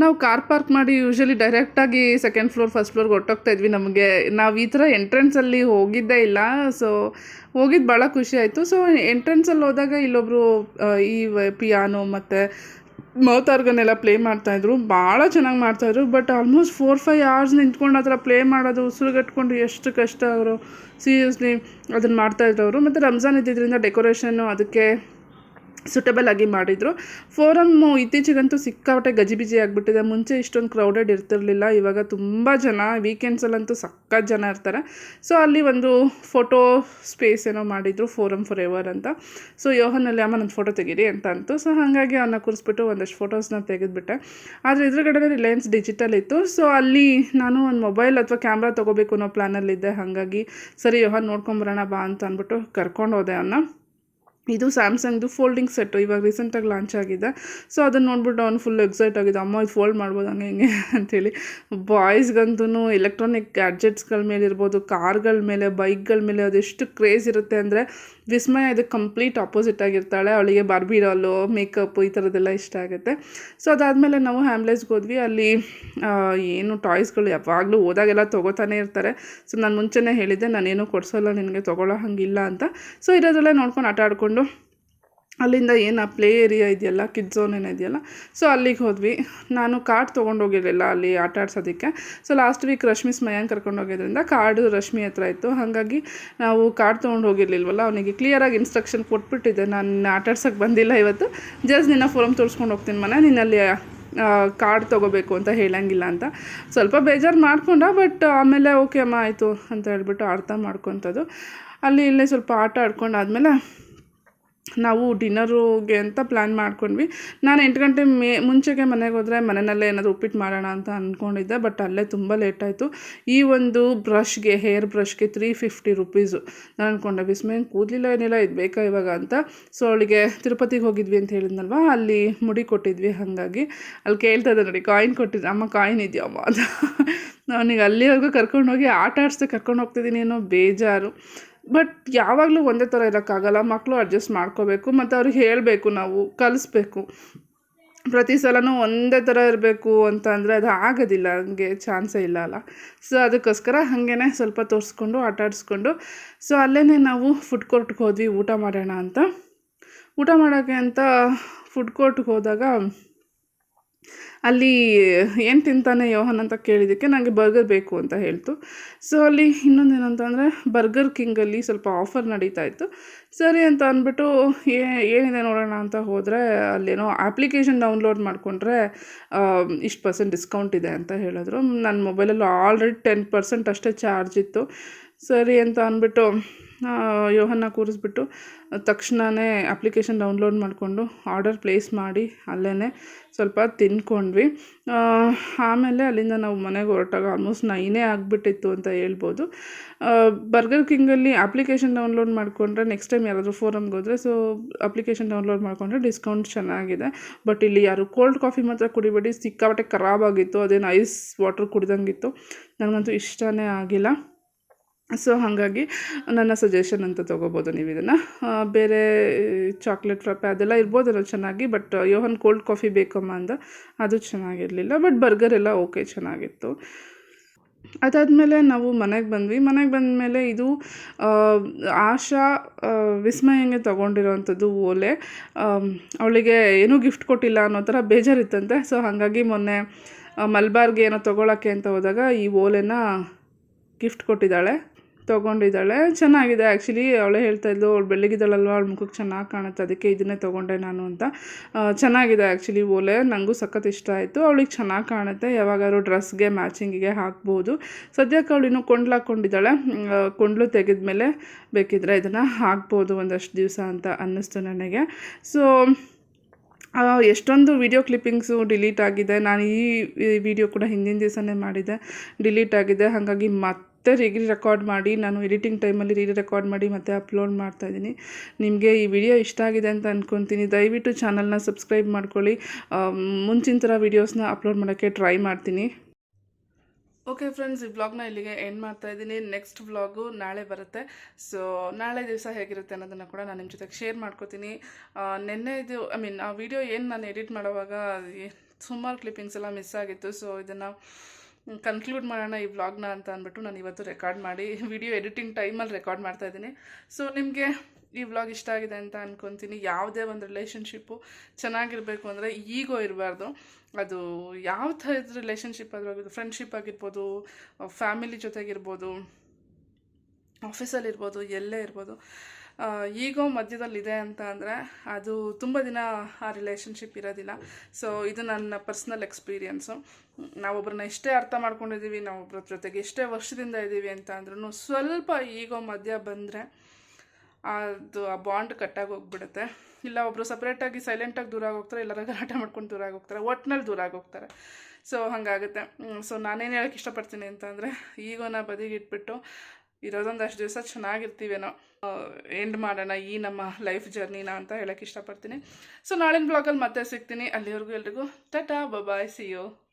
ನಾವು ಕಾರ್ ಪಾರ್ಕ್ ಮಾಡಿ ಯೂಶಲಿ ಡೈರೆಕ್ಟಾಗಿ ಸೆಕೆಂಡ್ ಫ್ಲೋರ್ ಫಸ್ಟ್ ಫ್ಲೋರ್ಗೆ ಹೊಟ್ಟೋಗ್ತಾ ಇದ್ವಿ ನಮಗೆ. ನಾವು ಈ ಥರ ಎಂಟ್ರೆನ್ಸಲ್ಲಿ ಹೋಗಿದ್ದೇ ಇಲ್ಲ. ಸೊ ಹೋಗಿದ್ದು ಭಾಳ ಖುಷಿ ಆಯಿತು. ಸೊ ಎಂಟ್ರೆನ್ಸಲ್ಲಿ ಹೋದಾಗ ಇಲ್ಲೊಬ್ಬರು ಈ ಪಿಯಾನೋ ಮತ್ತು ಮೌತ್ ಆರ್ಗನ್ ಪ್ಲೇ ಮಾಡ್ತಾಯಿದ್ರು ಭಾಳ ಚೆನ್ನಾಗಿ ಮಾಡ್ತಾಯಿದ್ರು but almost four five hours ನಿಂತ್ಕೊಂಡು ಆ ಥರ ಪ್ಲೇ ಮಾಡೋದು, ಉಸಿರುಗಟ್ಕೊಂಡು ಎಷ್ಟು ಕಷ್ಟ ಅವರು. ಸೀರಿಯಸ್ಲಿ ಅದನ್ನು ಮಾಡ್ತಾಯಿದ್ರು ಅವರು ಮತ್ತು ರಂಜಾನ್ ಇದ್ದಿದ್ದರಿಂದ ಡೆಕೋರೇಷನ್ನು ಅದಕ್ಕೆ ಸುಟಬಲ್ ಆಗಿ ಮಾಡಿದರು. ಫೋರಮ್ಮು ಇತ್ತೀಚೆಗಂತೂ ಸಿಕ್ಕಾಪಟ್ಟೆ ಗಜಿಬಿಜಿ ಆಗಿಬಿಟ್ಟಿದೆ. ಮುಂಚೆ ಇಷ್ಟೊಂದು ಕ್ರೌಡೆಡ್ ಇರ್ತಿರ್ಲಿಲ್ಲ. ಇವಾಗ ತುಂಬ ಜನ ವೀಕೆಂಡ್ಸಲ್ಲಂತೂ ಸಖತ್ ಜನ ಇರ್ತಾರೆ. ಸೊ ಅಲ್ಲಿ ಒಂದು ಫೋಟೋ ಸ್ಪೇಸ್ ಏನೋ ಮಾಡಿದರು ಫೋರಮ್ ಫಾರ್ ಎವರ್ ಅಂತ ಸೊ ಯೋಹನಲ್ಲಿ ಅಮ್ಮ ನನ್ನ ಫೋಟೋ ತೆಗೀರಿ ಅಂತ ಅಂತು. ಸೊ ಹಾಗಾಗಿ ಅವನ್ನ ಕೂರಿಸ್ಬಿಟ್ಟು ಒಂದಷ್ಟು ಫೋಟೋಸ್ನ ತೆಗೆದುಬಿಟ್ಟೆ. ಆದರೆ ಎದುರುಗಡೆ ರಿಲಯನ್ಸ್ ಡಿಜಿಟಲ್ ಇತ್ತು. ಸೊ ಅಲ್ಲಿ ನಾನು ಒಂದು ಮೊಬೈಲ್ ಅಥವಾ ಕ್ಯಾಮ್ರಾ ತೊಗೋಬೇಕು ಅನ್ನೋ ಪ್ಲ್ಯಾನಲ್ಲಿದ್ದೆ ಹಾಗಾಗಿ, ಸರಿ ಯೋಹನ್ ನೋಡ್ಕೊಂಬರೋಣ ಬಾ ಅಂತ ಅಂದ್ಬಿಟ್ಟು ಕರ್ಕೊಂಡು ಹೋದೆ ಅವನ್ನ ಇದು ಸ್ಯಾಮ್ಸಂಗ್ದು ಫೋಲ್ಡಿಂಗ್ ಸೆಟ್ಟು ಇವಾಗ ರೀಸೆಂಟಾಗಿ ಲಾಂಚ್ ಆಗಿದೆ. ಸೊ ಅದನ್ನು ನೋಡ್ಬಿಟ್ಟು ಅವ್ನು ಫುಲ್ ಎಕ್ಸೈಟ್ ಆಗಿದ್ದ. ಅಮ್ಮ, ಇದು ಫೋಲ್ಡ್ ಮಾಡ್ಬೋದು? ಹಂಗೆ, ಹಿಂಗೆ ಅಂಥೇಳಿ ಬಾಯ್ಸ್ಗಂತೂ ಎಲೆಕ್ಟ್ರಾನಿಕ್ ಗ್ಯಾಡ್ಜೆಟ್ಸ್ಗಳ ಮೇಲೆ ಇರ್ಬೋದು, ಕಾರ್ಗಳ ಮೇಲೆ ಬೈಕ್ಗಳ ಮೇಲೆ ಅದೆಷ್ಟು ಕ್ರೇಜ್ ಇರುತ್ತೆ ಅಂದರೆ ವಿಸ್ಮಯ ಇದು ಕಂಪ್ಲೀಟ್ ಆಪೋಸಿಟ್ ಆಗಿರ್ತಾಳೆ. ಅವಳಿಗೆ ಬಾರ್ಬಿ ಡಾಲು ಮೇಕಪ್ ಈ ಥರದ್ದೆಲ್ಲ ಇಷ್ಟ ಆಗುತ್ತೆ. ಸೊ ಅದಾದಮೇಲೆ ನಾವು ಹ್ಯಾಮ್ಲೇಸ್ಗೆ ಹೋದ್ವಿ. ಅಲ್ಲಿ ಏನು ಟಾಯ್ಸ್ಗಳು ಯಾವಾಗಲೂ ಹೋದಾಗೆಲ್ಲ ತೊಗೋತಾನೆ ಇರ್ತಾರೆ. ಸೊ ನಾನು ಮುಂಚೆನೇ ಹೇಳಿದ್ದೆ, ನಾನೇನು ಕೊಡಿಸೋಲ್ಲ, ನಿನಗೆ ತೊಗೊಳ್ಳೋ ಹಂಗಿಲ್ಲ ಅಂತ. ಸೊ ಇರೋದ್ರಲ್ಲೇ ನೋಡ್ಕೊಂಡು ಆಟ ಆಡಿಕೊಂಡು ಅಲ್ಲಿಂದ ಏನು ಆ ಪ್ಲೇ ಏರಿಯಾ ಇದೆಯಲ್ಲ, ಕಿಡ್ ಝೋನ್ ಏನಿದೆಯಲ್ಲ ಸೊ ಅಲ್ಲಿಗೆ ಹೋದ್ವಿ. ನಾನು ಕಾರ್ಡ್ ತೊಗೊಂಡೋಗಿರಲಿಲ್ಲ ಅಲ್ಲಿ ಆಟ ಆಡ್ಸೋದಕ್ಕೆ. ಸೊ ಲಾಸ್ಟ್ ವೀಕ್ ರಶ್ಮಿ ಸ್ಮಯಾಂಗ್ ಕರ್ಕೊಂಡು ಹೋಗಿದ್ರಿಂದ ಕಾರ್ಡು ರಶ್ಮಿ ಹತ್ರ ಇತ್ತು ಹಾಗಾಗಿ ನಾವು ಕಾರ್ಡ್ ತೊಗೊಂಡು ಹೋಗಿರ್ಲಿಲ್ವಲ್ಲ, ಅವನಿಗೆ ಕ್ಲಿಯರಾಗಿ ಇನ್ಸ್ಟ್ರಕ್ಷನ್ ಕೊಟ್ಬಿಟ್ಟಿದ್ದೆ. ನಾನು ಆಟ ಆಡ್ಸೋಕ್ಕೆ ಬಂದಿಲ್ಲ ಇವತ್ತು. ಜಸ್ಟ್ ನಿನ್ನ ಫೋರಮ್ ತೋರಿಸ್ಕೊಂಡು ಹೋಗ್ತೀನಿ ಮನೆ ನಿನ್ನಲ್ಲಿ ಕಾರ್ಡ್ ತೊಗೋಬೇಕು ಅಂತ ಹೇಳಂಗಿಲ್ಲ ಅಂತ. ಸ್ವಲ್ಪ ಬೇಜಾರು ಮಾಡಿಕೊಂಡ ಬಟ್ ಆಮೇಲೆ ಓಕೆ ಅಮ್ಮ, ಆಯಿತು ಅಂತ ಹೇಳ್ಬಿಟ್ಟು ಅರ್ಥ ಮಾಡ್ಕೊತದ್ದು. ಅಲ್ಲಿ ಇಲ್ಲೇ ಸ್ವಲ್ಪ ಆಟ ಆಡ್ಕೊಂಡಾದ್ಮೇಲೆ ನಾವು ಡಿನ್ನರುಗೆ ಅಂತ ಪ್ಲ್ಯಾನ್ ಮಾಡ್ಕೊಂಡ್ವಿ. ನಾನು ಎಂಟು ಗಂಟೆ ಮೇ, ಮುಂಚೆಗೆ ಮನೆಗೆ ಹೋದರೆ ಮನೆಯಲ್ಲೇ ಏನಾದರೂ ಉಪ್ಪಿಟ್ಟು ಮಾಡೋಣ ಅಂತ ಅಂದ್ಕೊಂಡಿದ್ದೆ ಬಟ್ ಅಲ್ಲೇ ತುಂಬ ಲೇಟ್ ಆಯಿತು. ಈ ಒಂದು ಬ್ರಷ್ಗೆ, ಹೇರ್ ಬ್ರಷ್ಗೆ ತ್ರೀ ಫಿಫ್ಟಿ ರುಪೀಸು ನಾನು ಅಂದ್ಕೊಂಡೆ ಬಿಸ್ಮೇನ್ ಕೂದಲಿಲ್ಲ, ಏನಿಲ್ಲ, ಇದು ಬೇಕಾ ಇವಾಗ ಅಂತ. ಸೊ ಅವಳಿಗೆ ತಿರುಪತಿಗೆ ಹೋಗಿದ್ವಿ ಅಂತ ಹೇಳಿದ್ನಲ್ವ, ಅಲ್ಲಿ ಮುಡಿ ಕೊಟ್ಟಿದ್ವಿ ಹಾಗಾಗಿ. ಅಲ್ಲಿ ಕೇಳ್ತಾ ಇದ್ದೆ ನೋಡಿ, ಕಾಯಿನ್ ಕೊಟ್ಟಿದ್ದೆ, ಅಮ್ಮ, ಕಾಯಿನ್ ಇದೆಯಮ್ಮ ಅಂತ. ನಾನೀಗ ಅಲ್ಲಿವರೆಗೂ ಕರ್ಕೊಂಡೋಗಿ ಆಟ ಆಡಿಸ್ದೆ ಕರ್ಕೊಂಡು ಹೋಗ್ತಿದ್ದೀನಿ ಏನೋ ಬೇಜಾರು. ಬಟ್ ಯಾವಾಗಲೂ ಒಂದೇ ಥರ ಇರೋಕ್ಕಾಗಲ್ಲ. ಮಕ್ಕಳು ಅಡ್ಜಸ್ಟ್ ಮಾಡ್ಕೋಬೇಕು ಮತ್ತು ಅವ್ರಿಗೆ ಹೇಳಬೇಕು ನಾವು, ಕಲಿಸ್ಬೇಕು. ಪ್ರತಿ ಸಲನೂ ಒಂದೇ ಥರ ಇರಬೇಕು ಅಂತ ಅಂದರೆ ಅದು ಆಗೋದಿಲ್ಲ, ಹಂಗೆ ಚಾನ್ಸೇ ಇಲ್ಲ ಅಲ್ಲ. ಸೊ ಅದಕ್ಕೋಸ್ಕರ ಹಾಗೇ ಸ್ವಲ್ಪ ತೋರಿಸ್ಕೊಂಡು ಆಟಾಡಿಸ್ಕೊಂಡು ಸೊ ಅಲ್ಲೇ ನಾವು ಫುಡ್ ಕೋರ್ಟ್ಗೆ ಹೋದ್ವಿ, ಊಟ ಮಾಡೋಣ ಅಂತ. ಊಟ ಮಾಡೋಕ್ಕೆ ಅಂತ ಫುಡ್ ಕೋರ್ಟ್ಗೆ ಹೋದಾಗ ಅಲ್ಲಿ ಏನು ತಿಂತಾನೆ ಯೋಹನ್ ಅಂತ ಕೇಳಿದ್ದಕ್ಕೆ ನನಗೆ ಬರ್ಗರ್ ಬೇಕು ಅಂತ ಹೇಳ್ತು. ಸೊ ಅಲ್ಲಿ ಇನ್ನೊಂದು ಏನಂತಂದರೆ ಬರ್ಗರ್ ಕಿಂಗಲ್ಲಿ ಸ್ವಲ್ಪ ಆಫರ್ ನಡೀತಾ ಇತ್ತು. ಸರಿ ಅಂತ ಅಂದ್ಬಿಟ್ಟು ಏನಿದೆ ನೋಡೋಣ ಅಂತ ಹೋದರೆ ಅಲ್ಲೇನೋ ಆ್ಯಪ್ಲಿಕೇಶನ್ ಡೌನ್ಲೋಡ್ ಮಾಡಿಕೊಂಡ್ರೆ ಇಷ್ಟು ಪರ್ಸೆಂಟ್ ಡಿಸ್ಕೌಂಟ್ ಇದೆ ಅಂತ ಹೇಳಿದ್ರು. ನನ್ನ ಮೊಬೈಲಲ್ಲಿ ಆಲ್ರೆಡಿ ಟೆನ್ ಪರ್ಸೆಂಟ್ ಅಷ್ಟೇ ಚಾರ್ಜ್ ಇತ್ತು. ಸರಿ ಅಂತ ಅಂದ್ಬಿಟ್ಟು ಯೋಹನ್ನ ಕೂರಿಸ್ಬಿಟ್ಟು ತಕ್ಷಣವೇ ಅಪ್ಲಿಕೇಶನ್ ಡೌನ್ಲೋಡ್ ಮಾಡಿಕೊಂಡು ಆರ್ಡರ್ ಪ್ಲೇಸ್ ಮಾಡಿ ಅಲ್ಲೇ ಸ್ವಲ್ಪ ತಿಂದ್ಕೊಂಡ್ವಿ. ಆಮೇಲೆ ಅಲ್ಲಿಂದ ನಾವು ಮನೆಗೆ ಹೊರಟಾಗ ಆಲ್ಮೋಸ್ಟ್ ನೈನೇ ಆಗಿಬಿಟ್ಟಿತ್ತು ಅಂತ ಹೇಳ್ಬೋದು. ಬರ್ಗರ್ ಕಿಂಗಲ್ಲಿ ಅಪ್ಲಿಕೇಶನ್ ಡೌನ್ಲೋಡ್ ಮಾಡಿಕೊಂಡ್ರೆ ನೆಕ್ಸ್ಟ್ ಟೈಮ್ ಯಾರಾದರೂ ಫೋರಮ್ಗೆ ಹೋದರೆ ಸೊ ಅಪ್ಲಿಕೇಶನ್ ಡೌನ್ಲೋಡ್ ಮಾಡಿಕೊಂಡ್ರೆ ಡಿಸ್ಕೌಂಟ್ ಚೆನ್ನಾಗಿದೆ. ಬಟ್ ಇಲ್ಲಿ ಯಾರು ಕೋಲ್ಡ್ ಕಾಫಿ ಮಾತ್ರ ಕುಡಿಬೇಡಿ, ಸಿಕ್ಕಾಪಟ್ಟೆ ಖರಾಬಾಗಿತ್ತು ಅದೇನು ಐಸ್ ವಾಟರ್ ಕುಡ್ದಂಗಿತ್ತು. ನನಗಂತೂ ಇಷ್ಟನೇ ಆಗಿಲ್ಲ. ಸೊ ಹಾಗಾಗಿ ನನ್ನ ಸಜೆಷನ್ ಅಂತ ತೊಗೋಬೋದು ನೀವು ಇದನ್ನು. ಬೇರೆ ಚಾಕ್ಲೇಟ್ ಫ್ರಪ್ಪೆ ಅದೆಲ್ಲ ಇರ್ಬೋದೇನೋ ಚೆನ್ನಾಗಿ ಬಟ್ ಯೋಹನ್ ಕೋಲ್ಡ್ ಕಾಫಿ ಬೇಕಮ್ಮ ಅಂದ, ಅದು ಚೆನ್ನಾಗಿರಲಿಲ್ಲ ಬಟ್ ಬರ್ಗರ್ ಎಲ್ಲ ಓಕೆ ಚೆನ್ನಾಗಿತ್ತು. ಅದಾದಮೇಲೆ ನಾವು ಮನೆಗೆ ಬಂದ್ವಿ. ಮನೆಗೆ ಬಂದಮೇಲೆ ಇದು ಆಶಾ ವಿಸ್ಮಯ ವಿಸ್ಮಯಂಗೆ ತೊಗೊಂಡಿರೋವಂಥದ್ದು ಓಲೆ. ಅವಳಿಗೆ ಏನೂ ಗಿಫ್ಟ್ ಕೊಟ್ಟಿಲ್ಲ ಅನ್ನೋ ಥರ ಬೇಜಾರಿತ್ತಂತೆ. ಸೊ ಹಾಗಾಗಿ ಮೊನ್ನೆ ಮಲ್ಬಾರ್ಗೆ ಏನೋ ತೊಗೊಳಕ್ಕೆ ಅಂತ ಹೋದಾಗ ಈ ಓಲೆನ ಗಿಫ್ಟ್ ಕೊಟ್ಟಿದ್ದಾಳೆ. ತೊಗೊಂಡಿದ್ದಾಳೆ. ಚೆನ್ನಾಗಿದೆ. ಆ್ಯಕ್ಚುಲಿ ಅವಳೇ ಹೇಳ್ತಾ ಇದ್ಲು, ಅವಳು ಬೆಳಗಿದ್ದಾಳಲ್ವ ಅವಳ ಮುಖಕ್ಕೆ ಚೆನ್ನಾಗಿ ಕಾಣುತ್ತೆ. ಅದಕ್ಕೆ ಇದನ್ನೇ ತೊಗೊಂಡೆ ನಾನು ಅಂತ. ಚೆನ್ನಾಗಿದೆ ಆ್ಯಕ್ಚುಲಿ ಓಲೆ. ನನಗೂ ಸಖತ್ ಇಷ್ಟ ಆಯಿತು. ಅವಳಿಗೆ ಚೆನ್ನಾಗಿ ಕಾಣುತ್ತೆ. ಯಾವಾಗಾದ್ರೂ ಡ್ರೆಸ್ಗೆ ಮ್ಯಾಚಿಂಗಿಗೆ ಹಾಕ್ಬೋದು. ಸದ್ಯಕ್ಕೆ ಅವಳು ಇನ್ನೂ ಕೊಂಡ್ಲು ಹಾಕ್ಕೊಂಡಿದ್ದಾಳೆ. ಕೊಂಡ್ಲು ತೆಗೆದ್ಮೇಲೆ ಬೇಕಿದ್ರೆ ಇದನ್ನು ಹಾಕ್ಬೋದು ಒಂದಷ್ಟು ದಿವಸ ಅಂತ ಅನ್ನಿಸ್ತು ನನಗೆ. ಸೊ ಎಷ್ಟೊಂದು ವಿಡಿಯೋ ಕ್ಲಿಪ್ಪಿಂಗ್ಸು ಡಿಲೀಟ್ ಆಗಿದೆ. ನಾನು ಈ ವಿಡಿಯೋ ಕೂಡ ಹಿಂದಿನ ದಿವಸನೇ ಮಾಡಿದ್ದೆ ಡಿಲೀಟ್ ಆಗಿದೆ. ಹಾಗಾಗಿ ಮತ್ತೆ ರೀ ರೆಕಾರ್ಡ್ ಮಾಡಿ, ನಾನು ಎಡಿಟಿಂಗ್ ಟೈಮಲ್ಲಿ ರೀ ರೆಕಾರ್ಡ್ ಮಾಡಿ ಮತ್ತೆ ಅಪ್ಲೋಡ್ ಮಾಡ್ತಾ ಇದ್ದೀನಿ. ನಿಮಗೆ ಈ ವಿಡಿಯೋ ಇಷ್ಟ ಆಗಿದೆ ಅಂತ ಅಂದ್ಕೊತೀನಿ ದಯವಿಟ್ಟು ಚಾನಲ್ನ ಸಬ್ಸ್ಕ್ರೈಬ್ ಮಾಡ್ಕೊಳ್ಳಿ. ಮುಂಚಿನ ಥರ ವೀಡಿಯೋಸ್ನ ಅಪ್ಲೋಡ್ ಮಾಡೋಕ್ಕೆ ಟ್ರೈ ಮಾಡ್ತೀನಿ. ಓಕೆ ಫ್ರೆಂಡ್ಸ್, ಈ ವ್ಲಾಗ್ನ ಇಲ್ಲಿಗೆ ಎಂಡ್ ಮಾಡ್ತಾ ಇದ್ದೀನಿ. ನೆಕ್ಸ್ಟ್ ವ್ಲಾಗು ನಾಳೆ ಬರುತ್ತೆ. ಸೊ, ನಾಳೆ ದಿವಸ ಹೇಗಿರುತ್ತೆ ಅನ್ನೋದನ್ನು ಕೂಡ ನಾನು ನಿಮ್ಮ ಜೊತೆಗೆ ಶೇರ್ ಮಾಡ್ಕೋತೀನಿ. ನೆನ್ನೆ ಇದು ಐ ಮೀನ್ ಆ ವಿಡಿಯೋ ಏನು ನಾನು ಎಡಿಟ್ ಮಾಡೋವಾಗ ಸುಮಾರು ಕ್ಲಿಪ್ಪಿಂಗ್ಸ್ ಎಲ್ಲ ಮಿಸ್ ಆಗಿತ್ತು. ಸೊ ಇದನ್ನು ಕನ್ಕ್ಲೂಡ್ ಮಾಡೋಣ ಈ ವ್ಲಾಗ್ನ ಅಂತ ಅಂದ್ಬಿಟ್ಟು ನಾನು ಇವತ್ತು ರೆಕಾರ್ಡ್ ಮಾಡಿ ವಿಡಿಯೋ ಎಡಿಟಿಂಗ್ ಟೈಮಲ್ಲಿ ರೆಕಾರ್ಡ್ ಮಾಡ್ತಾ ಇದ್ದೀನಿ. ಸೊ ನಿಮಗೆ ಈ ವ್ಲಾಗ್ ಇಷ್ಟ ಆಗಿದೆ ಅಂತ ಅಂದ್ಕೊತೀನಿ ಯಾವುದೇ ಒಂದು ರಿಲೇಷನ್ಶಿಪ್ಪು ಚೆನ್ನಾಗಿರಬೇಕು ಅಂದರೆ ಈಗೋ ಇರಬಾರ್ದು. ಅದು ಯಾವ ಥರದ ರಿಲೇಷನ್ಶಿಪ್ ಆದರೂ ಫ್ರೆಂಡ್ಶಿಪ್ ಆಗಿರ್ಬೋದು ಫ್ಯಾಮಿಲಿ ಜೊತೆಗಿರ್ಬೋದು ಆಫೀಸಲ್ಲಿರ್ಬೋದು ಎಲ್ಲೇ ಇರ್ಬೋದು. ಈಗೋ ಮಧ್ಯದಲ್ಲಿದೆ ಅಂತ ಅಂದರೆ ಅದು ತುಂಬ ದಿನ ಆ ರಿಲೇಷನ್ಶಿಪ್ ಇರೋದಿಲ್ಲ. ಸೊ ಇದು ನನ್ನ ಪರ್ಸ್ನಲ್ ಎಕ್ಸ್ಪೀರಿಯೆನ್ಸು ನಾವೊಬ್ಬರನ್ನ ಎಷ್ಟೇ ಅರ್ಥ ಮಾಡ್ಕೊಂಡಿದ್ದೀವಿ ನಾವೊಬ್ಬರ ಜೊತೆಗೆ ಎಷ್ಟೇ ವರ್ಷದಿಂದ ಇದ್ದೀವಿ ಅಂತ ಅಂದ್ರೂ ಸ್ವಲ್ಪ ಈಗೋ ಮಧ್ಯ ಬಂದರೆ ಅದು ಆ ಬಾಂಡ್ ಕಟ್ಟಾಗಿ ಹೋಗ್ಬಿಡುತ್ತೆ. ಇಲ್ಲ ಒಬ್ಬರು ಸಪ್ರೇಟಾಗಿ ಸೈಲೆಂಟಾಗಿ ದೂರ ಆಗೋಗ್ತಾರೆ ಎಲ್ಲರ ಗಲಾಟೆ ಮಾಡ್ಕೊಂಡು ದೂರ ಆಗೋಗ್ತಾರೆ ಒಟ್ಟಿನಲ್ಲಿ ದೂರ ಆಗೋಗ್ತಾರೆ. ಸೊ ಹಾಗಾಗುತ್ತೆ. ಸೊ ನಾನೇನು ಹೇಳೋಕ್ಕೆ ಇಷ್ಟಪಡ್ತೀನಿ ಅಂತಂದರೆ ಈಗೋನ ಬದಿಗಿಟ್ಬಿಟ್ಟು ಇರೋದೊಂದಷ್ಟು ದಿವಸ ಚೆನ್ನಾಗಿರ್ತೀವೇನೋ ಎಂಡ್ ಮಾಡೋಣ ಈ ನಮ್ಮ ಲೈಫ್ ಜರ್ನಿನ ಅಂತ ಹೇಳೋಕ್ಕೆ ಇಷ್ಟಪಡ್ತೀನಿ. ಸೊ ನಾಳಿನ ಬ್ಲಾಗಲ್ಲಿ ಮತ್ತೆ ಸಿಗ್ತೀನಿ. ಅಲ್ಲಿವರೆಗೂ ಎಲ್ರಿಗೂ, ಟಾಟಾ ಬಾಯ್ ಸಿ ಯು